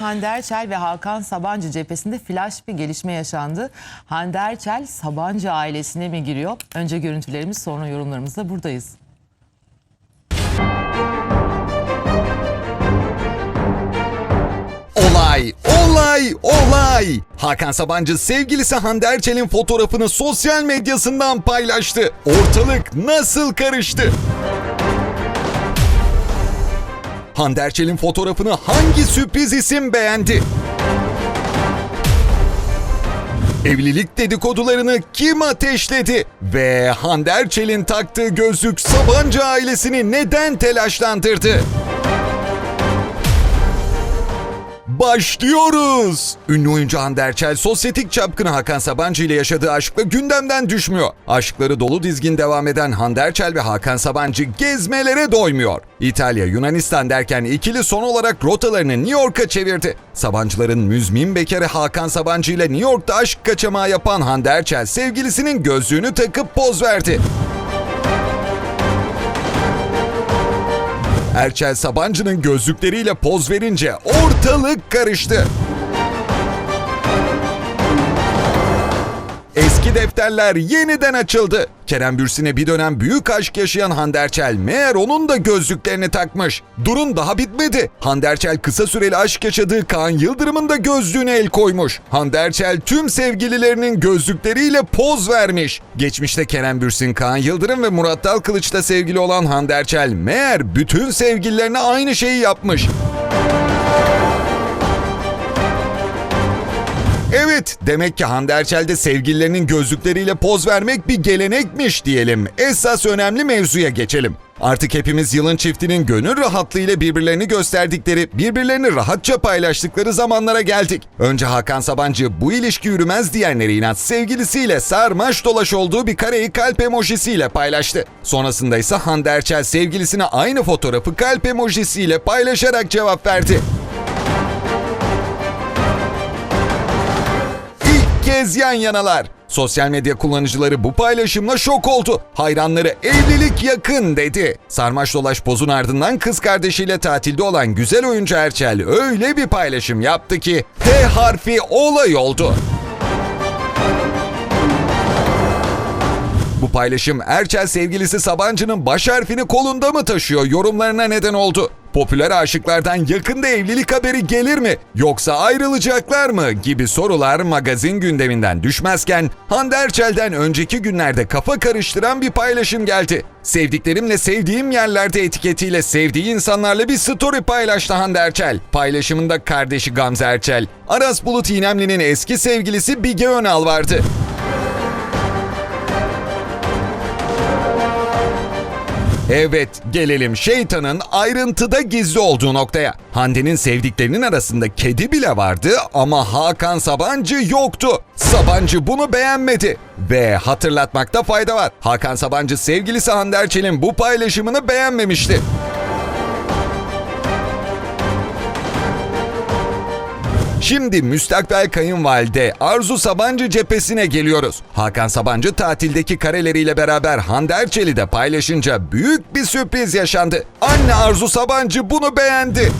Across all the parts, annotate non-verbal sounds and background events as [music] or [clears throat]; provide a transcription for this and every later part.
Hande Erçel ve Hakan Sabancı cephesinde flash bir gelişme yaşandı. Hande Erçel Sabancı ailesine mi giriyor? Önce görüntülerimiz sonra yorumlarımızla buradayız. Olay, olay, olay. Hakan Sabancı sevgilisi Hande Erçel'in fotoğrafını sosyal medyasından paylaştı. Ortalık nasıl karıştı? Hande Erçel'in fotoğrafını hangi sürpriz isim beğendi? Evlilik dedikodularını kim ateşledi? Ve Hande Erçel'in taktığı gözlük Sabancı ailesini neden telaşlandırdı? Başlıyoruz. Ünlü oyuncu Hande Erçel, sosyetik çapkını Hakan Sabancı ile yaşadığı aşkla gündemden düşmüyor. Aşkları dolu dizgin devam eden Hande Erçel ve Hakan Sabancı gezmelere doymuyor. İtalya, Yunanistan derken ikili son olarak rotalarını New York'a çevirdi. Sabancıların müzmin bekarı Hakan Sabancı ile New York'ta aşk kaçamağı yapan Hande Erçel sevgilisinin gözlüğünü takıp poz verdi. Erçel Sabancı'nın gözlükleriyle poz verince ortalık karıştı. Defterler yeniden açıldı. Kerem Bürsin'e bir dönem büyük aşk yaşayan Hande Erçel meğer onun da gözlüklerini takmış. Durun daha bitmedi. Hande Erçel kısa süreli aşk yaşadığı Kaan Yıldırım'ın da gözlüğüne el koymuş. Hande Erçel tüm sevgililerinin gözlükleriyle poz vermiş. Geçmişte Kerem Bürsin, Kaan Yıldırım ve Murat Dalkılıç'la sevgili olan Hande Erçel meğer bütün sevgililerine aynı şeyi yapmış. Evet, demek ki Hande Erçel'de sevgililerinin gözlükleriyle poz vermek bir gelenekmiş diyelim. Esas önemli mevzuya geçelim. Artık hepimiz yılın çiftinin gönül rahatlığıyla birbirlerini gösterdikleri, birbirlerini rahatça paylaştıkları zamanlara geldik. Önce Hakan Sabancı bu ilişki yürümez diyenlere inat sevgilisiyle sarmaş dolaş olduğu bir kareyi kalp emojisiyle paylaştı. Sonrasında ise Hande Erçel sevgilisine aynı fotoğrafı kalp emojisiyle paylaşarak cevap verdi. Kez yan yanalar. Sosyal medya kullanıcıları bu paylaşımla şok oldu. Hayranları evlilik yakın dedi. Sarmaş dolaş pozun ardından kız kardeşiyle tatilde olan güzel oyuncu Erçel öyle bir paylaşım yaptı ki T harfi olay oldu. Bu paylaşım Erçel sevgilisi Sabancı'nın baş harfini kolunda mı taşıyor yorumlarına neden oldu. Popüler aşıklardan yakında evlilik haberi gelir mi yoksa ayrılacaklar mı gibi sorular magazin gündeminden düşmezken Hande Erçel'den önceki günlerde kafa karıştıran bir paylaşım geldi. Sevdiklerimle sevdiğim yerlerde etiketiyle sevdiği insanlarla bir story paylaştı Hande Erçel. Paylaşımında kardeşi Gamze Erçel, Aras Bulut İynemli'nin eski sevgilisi Bige Önal vardı. Evet, gelelim şeytanın ayrıntıda gizli olduğu noktaya. Hande'nin sevdiklerinin arasında kedi bile vardı ama Hakan Sabancı yoktu. Sabancı bunu beğenmedi. Ve hatırlatmakta fayda var. Hakan Sabancı sevgilisi Hande Erçel'in bu paylaşımını beğenmemişti. Şimdi müstakbel kayınvalide Arzu Sabancı cephesine geliyoruz. Hakan Sabancı tatildeki kareleriyle beraber Hande Erçel'i de paylaşınca büyük bir sürpriz yaşandı. Anne Arzu Sabancı bunu beğendi.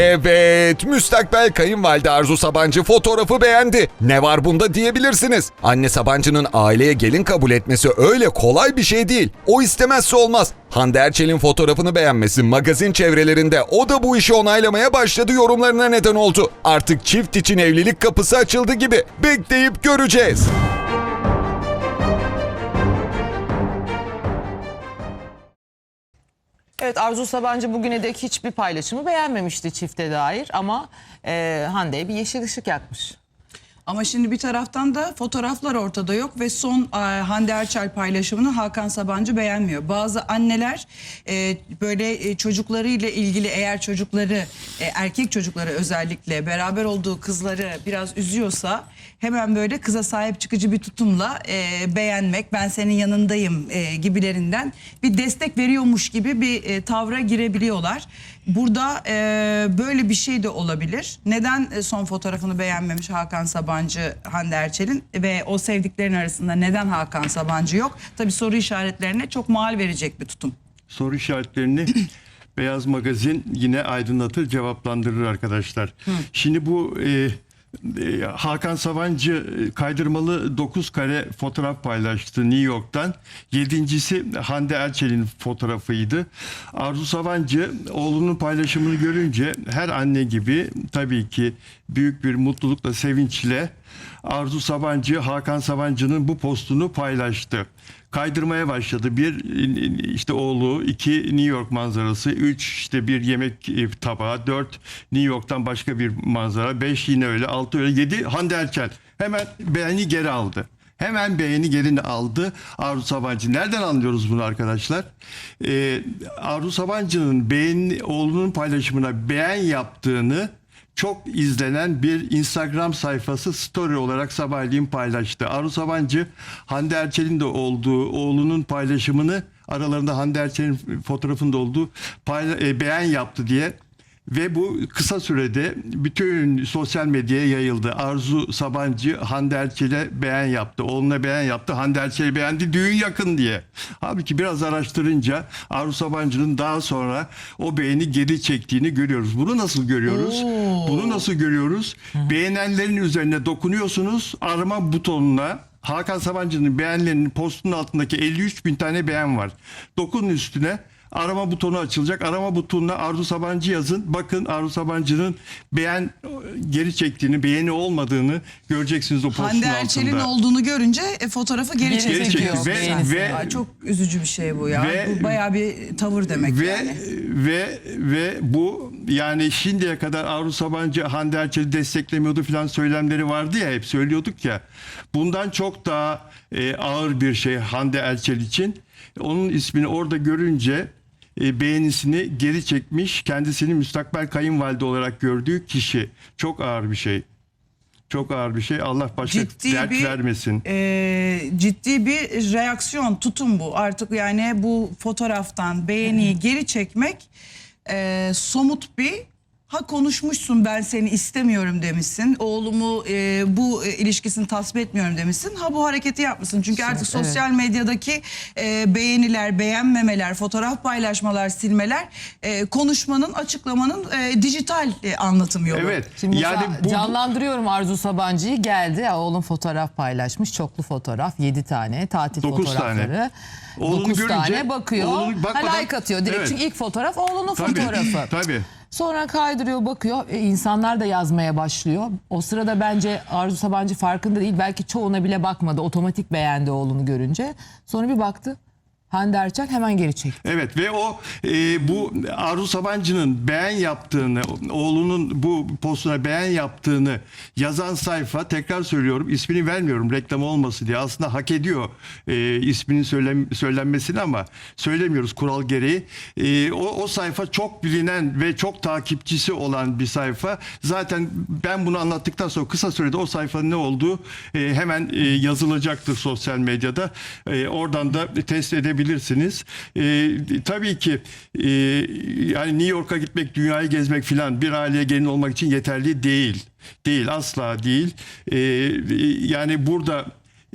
Evet, müstakbel kayınvalide Arzu Sabancı fotoğrafı beğendi. Ne var bunda diyebilirsiniz. Anne Sabancı'nın aileye gelin kabul etmesi öyle kolay bir şey değil. O istemezse olmaz. Hande Erçel'in fotoğrafını beğenmesi magazin çevrelerinde o da bu işi onaylamaya başladı yorumlarına neden oldu. Artık çift için evlilik kapısı açıldı gibi. Bekleyip göreceğiz. Evet Arzu Sabancı bugüne dek hiçbir paylaşımı beğenmemişti çifte dair ama e, Hande'ye bir yeşil ışık yakmış. Ama şimdi bir taraftan da fotoğraflar ortada yok ve son e, Hande Erçel paylaşımını Hakan Sabancı beğenmiyor. Bazı anneler e, böyle e, çocuklarıyla ilgili eğer çocukları e, erkek çocukları özellikle beraber olduğu kızları biraz üzüyorsa hemen böyle kıza sahip çıkıcı bir tutumla e, beğenmek ben senin yanındayım e, gibilerinden bir destek veriyormuş gibi bir e, tavra girebiliyorlar. Burada e, böyle bir şey de olabilir. Neden e, son fotoğrafını beğenmemiş Hakan Sabancı Hande Erçel'in ve o sevdiklerin arasında neden Hakan Sabancı yok? Tabii soru işaretlerine çok mal verecek bir tutum. soru işaretlerini [clears throat] Beyaz Magazin yine aydınlatır, cevaplandırır arkadaşlar. Şimdi bu e, Hakan Sabancı e, kaydırmalı 9 kare fotoğraf paylaştı New York'tan. Yedincisi Hande Erçel'in fotoğrafıydı. Arzu Sabancı oğlunun paylaşımını görünce her anne gibi tabii ki büyük bir mutlulukla, sevinçle Arzu Sabancı, Hakan Sabancı'nın bu postunu paylaştı. Kaydırmaya başladı. Bir işte oğlu, iki New York manzarası, üç işte bir yemek e, tabağı, dört New York'tan başka bir manzara, beş yine öyle, altı öyle, yedi Hande Erçel. Hemen beğeni geri aldı. Hemen beğeni geri aldı Arzu Sabancı. Nereden anlıyoruz bunu arkadaşlar? Ee, Arzu Sabancı'nın beğeni, oğlunun paylaşımına beğen yaptığını çok izlenen bir Instagram sayfası story olarak sabahleyin paylaştı. Arzu Sabancı Hande Erçel'in de olduğu oğlunun paylaşımını aralarında Hande Erçel'in fotoğrafında olduğu payla- e, beğen yaptı diye ve bu kısa sürede bütün sosyal medyaya yayıldı. Arzu Sabancı Hande Erçel'e beğen yaptı. Oğluna beğen yaptı. Hande Erçel'i beğendi. Düğün yakın diye. Halbuki biraz araştırınca Arzu Sabancı'nın daha sonra o beğeni geri çektiğini görüyoruz. Bunu nasıl görüyoruz? Bunu nasıl görüyoruz? Beğenenlerin üzerine dokunuyorsunuz. Arama butonuna Hakan Sabancı'nın beğenilerinin postunun altındaki 53 bin tane beğen var. Dokunun üstüne arama butonu açılacak. Arama butonuna Arzu Sabancı yazın. Bakın Arzu Sabancı'nın beğen geri çektiğini, beğeni olmadığını göreceksiniz o postun Hande Erçel'in altında. olduğunu görünce e, fotoğrafı geri, Geri çekiyor. Ve, beğenisi ve, Ay, çok üzücü bir şey bu ya. Ve- bu bayağı bir tavır demek ve yani. ve ve bu yani şimdiye kadar Arzu Sabancı Hande Erçel'i desteklemiyordu filan söylemleri vardı ya hep söylüyorduk ya. Bundan çok daha e, ağır bir şey Hande Erçel için. Onun ismini orada görünce e, beğenisini geri çekmiş. Kendisini müstakbel kayınvalide olarak gördüğü kişi. Çok ağır bir şey. Çok ağır bir şey. Allah başka ciddi dert bir vermesin. e, ciddi bir reaksiyon tutum bu artık yani bu fotoğraftan beğeniyi geri çekmek e, somut bir ha konuşmuşsun ben seni istemiyorum demişsin oğlumu e, bu e, ilişkisini tasvip etmiyorum demişsin ha bu hareketi yapmışsın çünkü artık evet. sosyal medyadaki e, beğeniler beğenmemeler fotoğraf paylaşmalar silmeler e, konuşmanın açıklamanın e, dijital e, anlatım yolu. Evet. Şimdi yani bu canlandırıyorum Arzu Sabancı'yı geldi. Ya, oğlum fotoğraf paylaşmış. Çoklu fotoğraf. 7 tane. Tatil Dokuz fotoğrafları. tane. Oğlunu 9 görünce- tane bakıyor. oğlunu bakmadan- ha, like atıyor direkt. Evet. Çünkü ilk fotoğraf oğlunun Tabii, fotoğrafı. tabii. Sonra kaydırıyor bakıyor. E, insanlar da yazmaya başlıyor. O sırada bence Arzu Sabancı farkında değil. Belki çoğuna bile bakmadı. Otomatik beğendi oğlunu görünce. Sonra bir baktı. Hande Erçel hemen geri çekti. Evet ve o e, bu Arzu Sabancı'nın beğen yaptığını, oğlunun bu postuna beğen yaptığını yazan sayfa tekrar söylüyorum ismini vermiyorum reklam olmasın diye aslında hak ediyor e, isminin söylem, söylenmesini ama söylemiyoruz kural gereği. E, o, o sayfa çok bilinen ve çok takipçisi olan bir sayfa. Zaten ben bunu anlattıktan sonra kısa sürede o sayfanın ne olduğu e, hemen e, yazılacaktır sosyal medyada. E, oradan da test edebilirsiniz. E, tabii ki e, yani New York'a gitmek, dünyayı gezmek filan bir aileye gelin olmak için yeterli değil. Değil asla değil. E, yani burada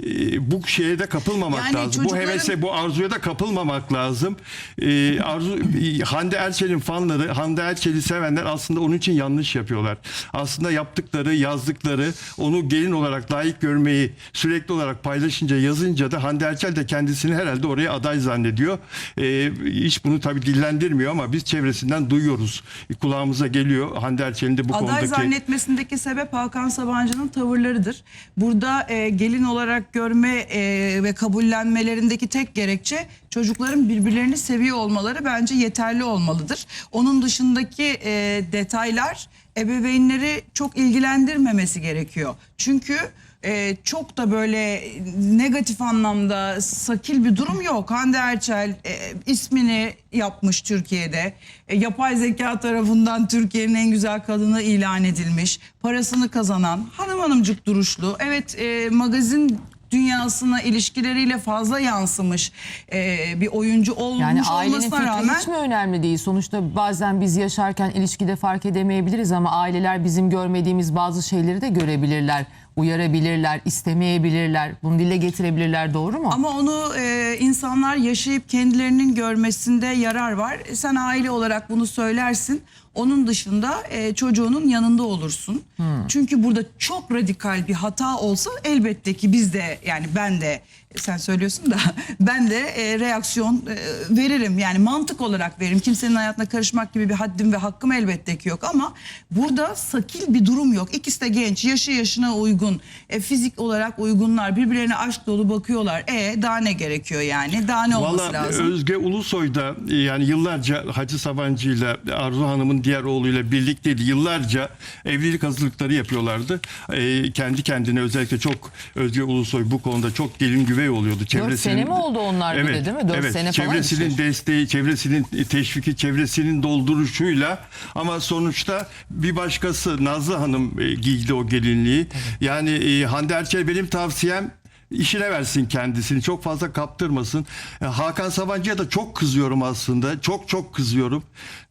e, bu şeye de kapılmamak Yani lazım. Bu çocukların- hevese, bu arzuya da kapılmamak lazım. E, arzu e, Hande Erçel'in fanları, Hande Erçel'i sevenler aslında onun için yanlış yapıyorlar. Aslında yaptıkları, yazdıkları, onu gelin olarak layık görmeyi sürekli olarak paylaşınca, yazınca da Hande Erçel de kendisini herhalde oraya aday zannediyor. E, hiç bunu tabii dillendirmiyor ama biz çevresinden duyuyoruz. Kulağımıza geliyor Hande Erçel'in de bu Aday konudaki... zannetmesindeki sebep Hakan Sabancı'nın tavırlarıdır. Burada e, gelin olarak görme e, ve kabullenmelerindeki tek gerekçe çocukların birbirlerini seviyor olmaları bence yeterli olmalıdır. Onun dışındaki e, detaylar ebeveynleri çok ilgilendirmemesi gerekiyor. Çünkü e, çok da böyle negatif anlamda sakil bir durum yok. Hande Erçel e, ismini yapmış Türkiye'de. E, yapay zeka tarafından Türkiye'nin en güzel kadını ilan edilmiş. Parasını kazanan hanım hanımcık duruşlu. Evet e, magazin dünyasına ilişkileriyle fazla yansımış e, bir oyuncu olmuş Yani ailenin olmasına fikri rağmen hiç mi önemli değil? Sonuçta bazen biz yaşarken ilişkide fark edemeyebiliriz ama aileler bizim görmediğimiz bazı şeyleri de görebilirler. Uyarabilirler, istemeyebilirler, bunu dile getirebilirler doğru mu? Ama onu e, insanlar yaşayıp kendilerinin görmesinde yarar var. E, Sen aile olarak bunu söylersin. Onun dışında e, çocuğunun yanında olursun. Çünkü burada çok radikal bir hata olsa elbette ki biz de yani ben de sen söylüyorsun da [laughs] ben de e, reaksiyon e, veririm. Yani mantık olarak veririm. Kimsenin hayatına karışmak gibi bir haddim ve hakkım elbette ki yok ama burada sakil bir durum yok. İkisi de genç, yaşı yaşına uygun, e, fizik olarak uygunlar, birbirlerine aşk dolu bakıyorlar. E daha ne gerekiyor yani? Daha ne olması Valla lazım? Özge Ulusoy da e, yani yıllarca Hacı Sabancı ile Arzu Hanım'ın diğer oğluyla birlikteydi. Yıllarca evlilik hazırlıkları yapıyorlardı. E, kendi kendine özellikle çok Özge Ulusoy bu konuda çok gelin güvey oluyordu. Çevresinin, sene mi oldu onlar bir de değil mi? Dört evet, sene falan Çevresinin işte. desteği, çevresinin teşviki, çevresinin dolduruşuyla ama sonuçta bir başkası Nazlı Hanım e, giydi o gelinliği. Yani e, Hande Erçel benim tavsiyem işine versin kendisini. Çok fazla kaptırmasın. E, Hakan Sabancı'ya da çok kızıyorum aslında. Çok çok kızıyorum.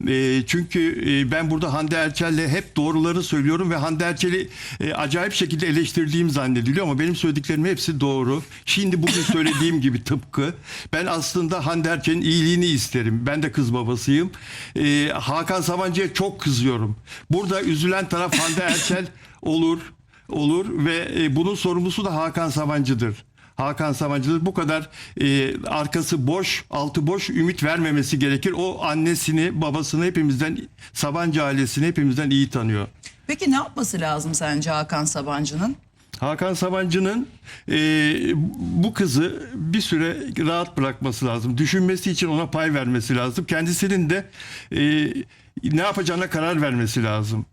E, çünkü e, ben burada Hande Erçel'le hep doğruları söylüyorum ve Hande Erçel'i acayip şekilde eleştirdiğim zannediliyor ama benim söylediklerimin hepsi doğru. Şimdi bugün söylediğim gibi tıpkı. Ben aslında Hande Erçel'in iyiliğini isterim. Ben de kız babasıyım. Hakan Sabancı'ya çok kızıyorum. Burada üzülen taraf Hande Erçel olur olur ve e, bunun sorumlusu da Hakan Sabancı'dır. Hakan Sabancı'dır. Bu kadar e, arkası boş, altı boş ümit vermemesi gerekir. O annesini, babasını hepimizden, Sabancı ailesini hepimizden iyi tanıyor. Peki ne yapması lazım sence Hakan Sabancı'nın? Hakan Sabancı'nın e, bu kızı bir süre rahat bırakması lazım. Düşünmesi için ona pay vermesi lazım. Kendisinin de e, ne yapacağına karar vermesi lazım.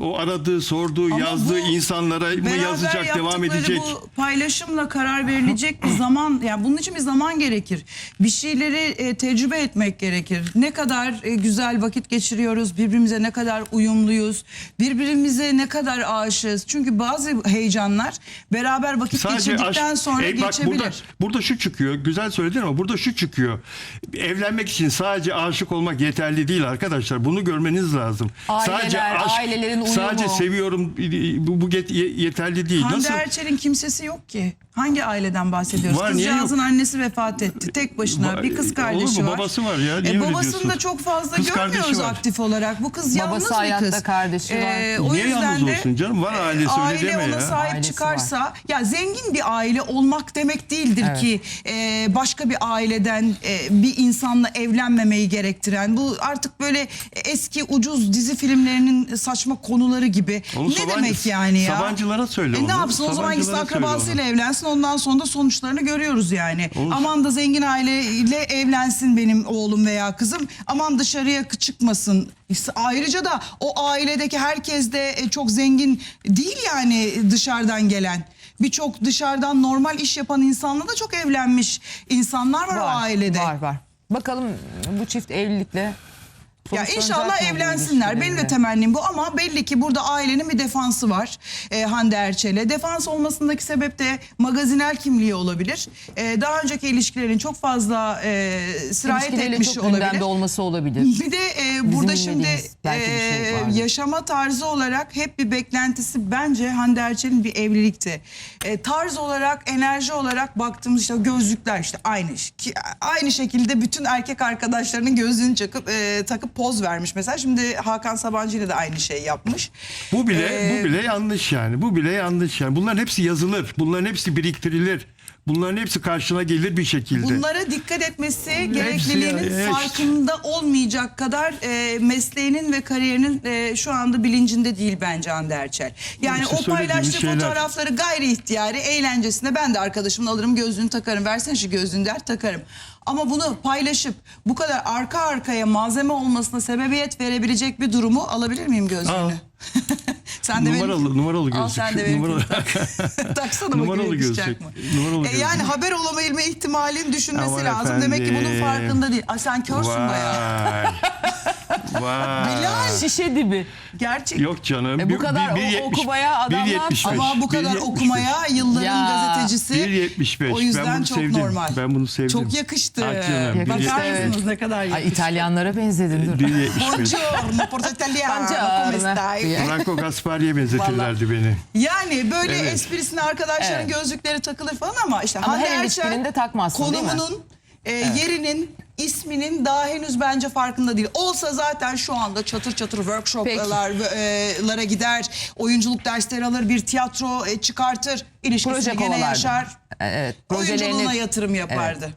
O aradığı, sorduğu, Ama yazdığı bu insanlara mı yazacak, devam edecek? Bu paylaşımla karar verilecek bir zaman yani bunun için bir zaman gerekir. Bir şeyleri e, tecrübe etmek gerekir. Ne kadar e, güzel vakit geçiriyoruz, birbirimize ne kadar uyumluyuz, birbirimize ne kadar aşığız. Çünkü bazı heyecanlar beraber vakit geçirdikten aşk- sonra Ey bak geçebilir. burada, burada şu çıkıyor. Güzel söyledin ama burada şu çıkıyor. Evlenmek için sadece aşık olmak yeterli değil arkadaşlar. Bunu görmeniz lazım. Aileler, sadece ailelerin uyumu. Sadece seviyorum bu, bu yeterli değil. Hande Nasıl? Erçel'in kimsesi yok ki. Hangi aileden bahsediyoruz? Var, niye Kızcağızın yok? annesi vefat etti. Tek başına Va- bir kız olur kardeşi mu? var. Babası var ya, niye E, öyle babasını da çok fazla Kız görmüyoruz var. aktif olarak. Bu kız yalnız Babası bir hayatta, kız. E, kardeşi var. o Niye yüzden yalnız de olsun canım? Var ailesi, öyle aile deme ona ya. sahip Ailesi çıkarsa ya zengin bir aile olmak demek değildir Evet. ki e, başka bir aileden e, bir insanla evlenmemeyi gerektiren. Bu artık böyle eski ucuz dizi filmlerinin saçma konuları gibi. Onu ne Sabancı- demek yani ya? Sabancılara söyle E onu. ne yapsın o zaman gitsin akrabasıyla onu. Evlensin ondan sonra da sonuçlarını görüyoruz yani. Olur. Aman da zengin aileyle evlensin benim oğlum veya kızım. Aman dışarıya çıkmasın. Ayrıca da o ailedeki herkes de e, çok zengin değil yani dışarıdan gelen. Birçok dışarıdan normal iş yapan insanla da çok evlenmiş insanlar var, o ailede. Var var. Bakalım bu çift evlilikle Ya inşallah evlensinler. Benim de temennim bu ama belli ki burada ailenin bir defansı var. Ee, Hande Erçel'e. Defans olmasındaki sebep de magazinel kimliği olabilir. Ee, daha önceki ilişkilerin çok fazla e, sirayet etmiş çok olabilir. gündemde olması olabilir. Bir de e, burada şimdi bilmediğimiz belki bir şey e, vardır. yaşama tarzı olarak hep bir beklentisi bence Hande Erçel'in bir evlilikti. E, tarz olarak, enerji olarak baktığımız işte gözlükler işte aynı ki- aynı şekilde bütün erkek arkadaşlarının gözlüğünü takıp e, takıp poz vermiş mesela. Şimdi Hakan Sabancı ile de aynı şey yapmış. Bu bile Ee, bu bile yanlış yani. Bu bile yanlış yani. Bunların hepsi yazılır. Bunların hepsi biriktirilir. Bunların hepsi karşına gelir bir şekilde. Bunlara dikkat etmesi gerekliliğinin evet. farkında olmayacak kadar e, mesleğinin ve kariyerinin e, şu anda bilincinde değil bence Hande Erçel. Yani İşte o paylaştığı şeyler. fotoğrafları gayri ihtiyari eğlencesine ben de arkadaşımın alırım gözlüğünü takarım versene şu gözlüğünü der takarım. Ama bunu paylaşıp bu kadar arka arkaya malzeme olmasına sebebiyet verebilecek bir durumu alabilir miyim gözlüğünü? [laughs] Sen de benim- Numaralı- numaralı Al gözlük. sen de benim Numaralı- tak. [laughs] Taksana Numaralı gözlük. mı? Numaralı E, yani gözlük. haber olabilme ihtimalin düşünmesi Aman lazım. Demek ki bunun efendim. farkında değil. Ay sen körsün bayağı. [laughs] Vay. Vay. Şişe dibi. Gerçek. Yok canım. E bu Bir- kadar bir- bir o- okumaya adam bir ne yetmiş yapsın? beş, Ama bu kadar okumaya yılların Ya. gazetecisi. 1.75. O Ben yüzden bunu çok sevdim. normal. Ben bunu sevdim. Çok yakıştı. Ah canım, bir- Bakar mısınız ne kadar yakıştı? Ay İtalyanlara benzedin dur. 1.75. Buongiorno, porto italiano, Buongiorno. stai? Franco Gaspari'ye benzetirlerdi beni. Yani böyle Evet. esprisine arkadaşların Evet. gözlükleri takılır falan ama işte Ama Hande her Erçel ilişkinin de takmazsın, değil mi? konumunun, e, yerinin, isminin daha henüz bence farkında değil. Olsa zaten şu anda çatır çatır workshoplara gider, oyunculuk dersleri alır, bir tiyatro e, çıkartır, ilişkisini Proje gene kovalardı. yaşar. Evet. Oyunculuğuna Projelerini yatırım yapardı.